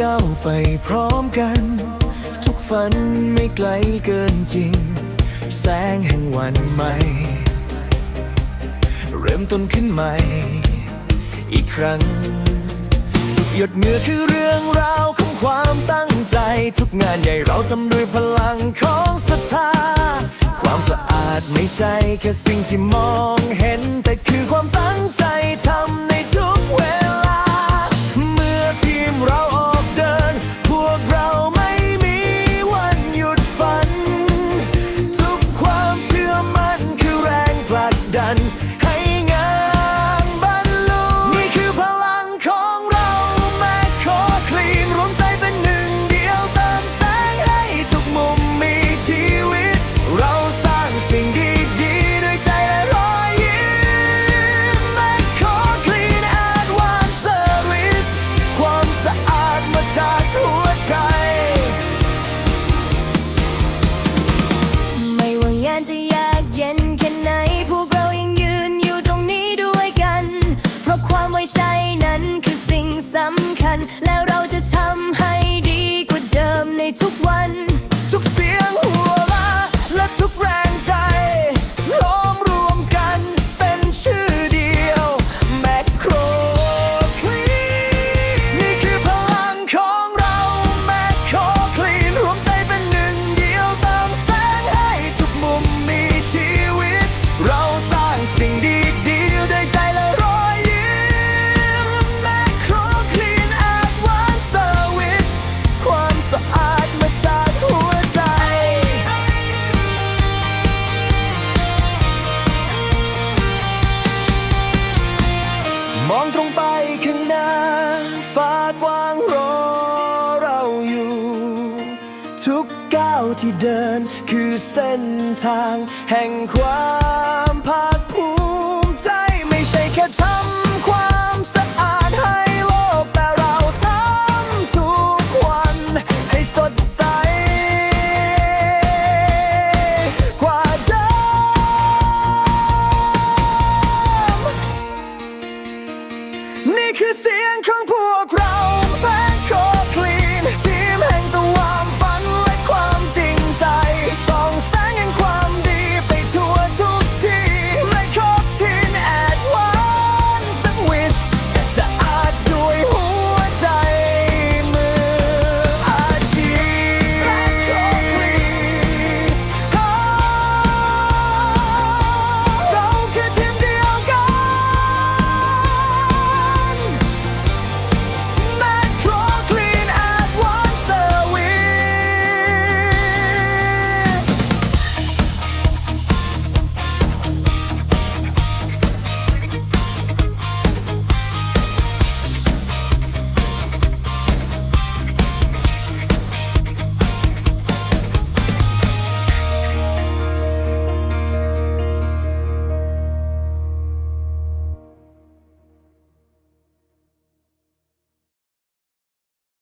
ก้าวไปพร้อมกัน ทุกฝันไม่ไกลเกินจริง แสงแห่งวันใหม่ เริ่มต้นขึ้นใหม่ อีกครั้ง ทุกหยดเหงื่อคือเรื่องราวของความตั้งใจ ทุกงานใหญ่เราทำด้วยพลังของศรัทธา ความสะอาดไม่ใช่แค่สิ่งที่มองเห็นแต่คือความตั้งันให้งานบรรลุ นี่คือพลังของเราแมคโครคลีนรวมใจเป็นหนึ่งเดียวเติมแสงให้ทุกมุมมีชีวิต เราสร้างสิ่งดีๆด้วยใจและรอยยิ้มแมคโครคลีนแอดวานเซอร์วิสความสะอาดมาจากหัวใจ ไม่ว่างานจะยากเย็น และเราจะทำให้ดีกว่าเดิมในทุกวันากวางรอเราอยู่ ทุกก้าวที่เดินคือเส้นทางแห่งความภาคภูมิใจไม่ใช่แค่ทำความสะอาดให้โลกแต่เราทำทุกวันให้สดใส กว่าเดิม นี่คือเสียงของพวก